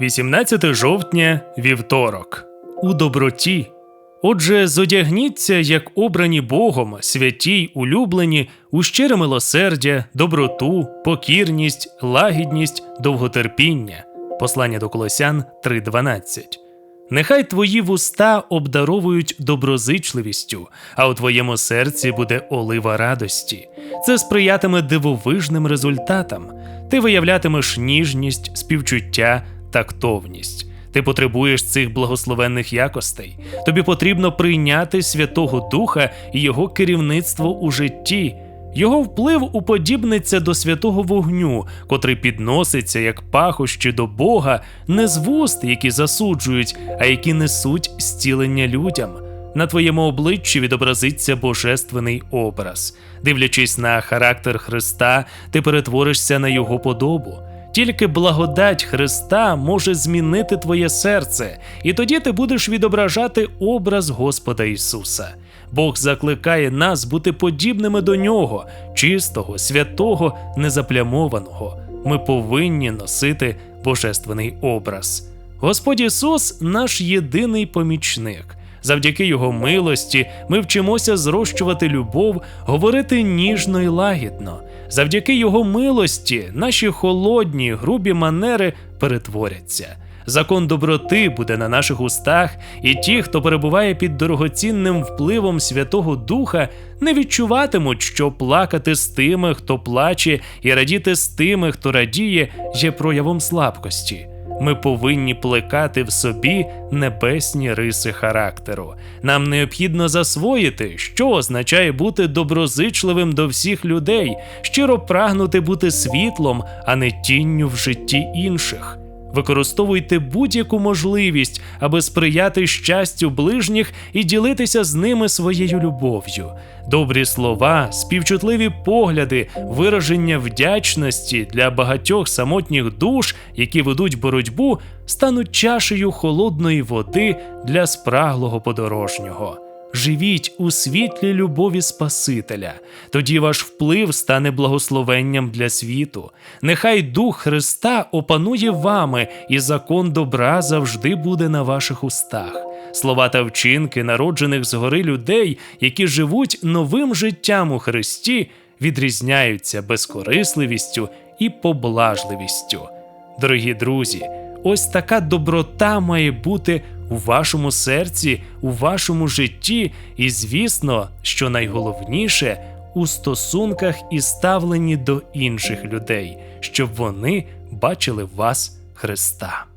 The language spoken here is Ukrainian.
18 жовтня, вівторок. У доброті. Отже, зодягніться, як обрані Богом, святі й улюблені, у щире милосердя, доброту, покірність, лагідність, довготерпіння. Послання до Колосян 3.12. Нехай твої вуста обдаровують доброзичливістю, а у твоєму серці буде олива радості. Це сприятиме дивовижним результатам. Ти виявлятимеш ніжність, співчуття, тактовність. Ти потребуєш цих благословенних якостей. Тобі потрібно прийняти Святого Духа і його керівництво у житті. Його вплив уподібниться до святого вогню, котрий підноситься як пахощі до Бога, не з вуст, які засуджують, а які несуть зцілення людям. На твоєму обличчі відобразиться божественний образ. Дивлячись на характер Христа, ти перетворишся на його подобу. Тільки благодать Христа може змінити твоє серце, і тоді ти будеш відображати образ Господа Ісуса. Бог закликає нас бути подібними до нього, чистого, святого, незаплямованого. Ми повинні носити божественний образ. Господь Ісус наш єдиний помічник. Завдяки Його милості ми вчимося зрощувати любов, говорити ніжно і лагідно. Завдяки Його милості наші холодні, грубі манери перетворяться. Закон доброти буде на наших устах, і ті, хто перебуває під дорогоцінним впливом Святого Духа, не відчуватимуть, що плакати з тими, хто плаче, і радіти з тими, хто радіє, є проявом слабкості. Ми повинні плекати в собі небесні риси характеру. Нам необхідно засвоїти, що означає бути доброзичливим до всіх людей, щиро прагнути бути світлом, а не тінню в житті інших. Використовуйте будь-яку можливість, аби сприяти щастю ближніх і ділитися з ними своєю любов'ю. Добрі слова, співчутливі погляди, вираження вдячності для багатьох самотніх душ, які ведуть боротьбу, стануть чашею холодної води для спраглого подорожнього. Живіть у світлі любові Спасителя, тоді ваш вплив стане благословенням для світу. Нехай Дух Христа опанує вами, і закон добра завжди буде на ваших устах. Слова та вчинки народжених згори людей, які живуть новим життям у Христі, відрізняються безкорисливістю і поблажливістю. Дорогі друзі, ось така доброта має бути у вашому серці, у вашому житті, і звісно, що найголовніше у стосунках і ставленні до інших людей, щоб вони бачили вас Христа.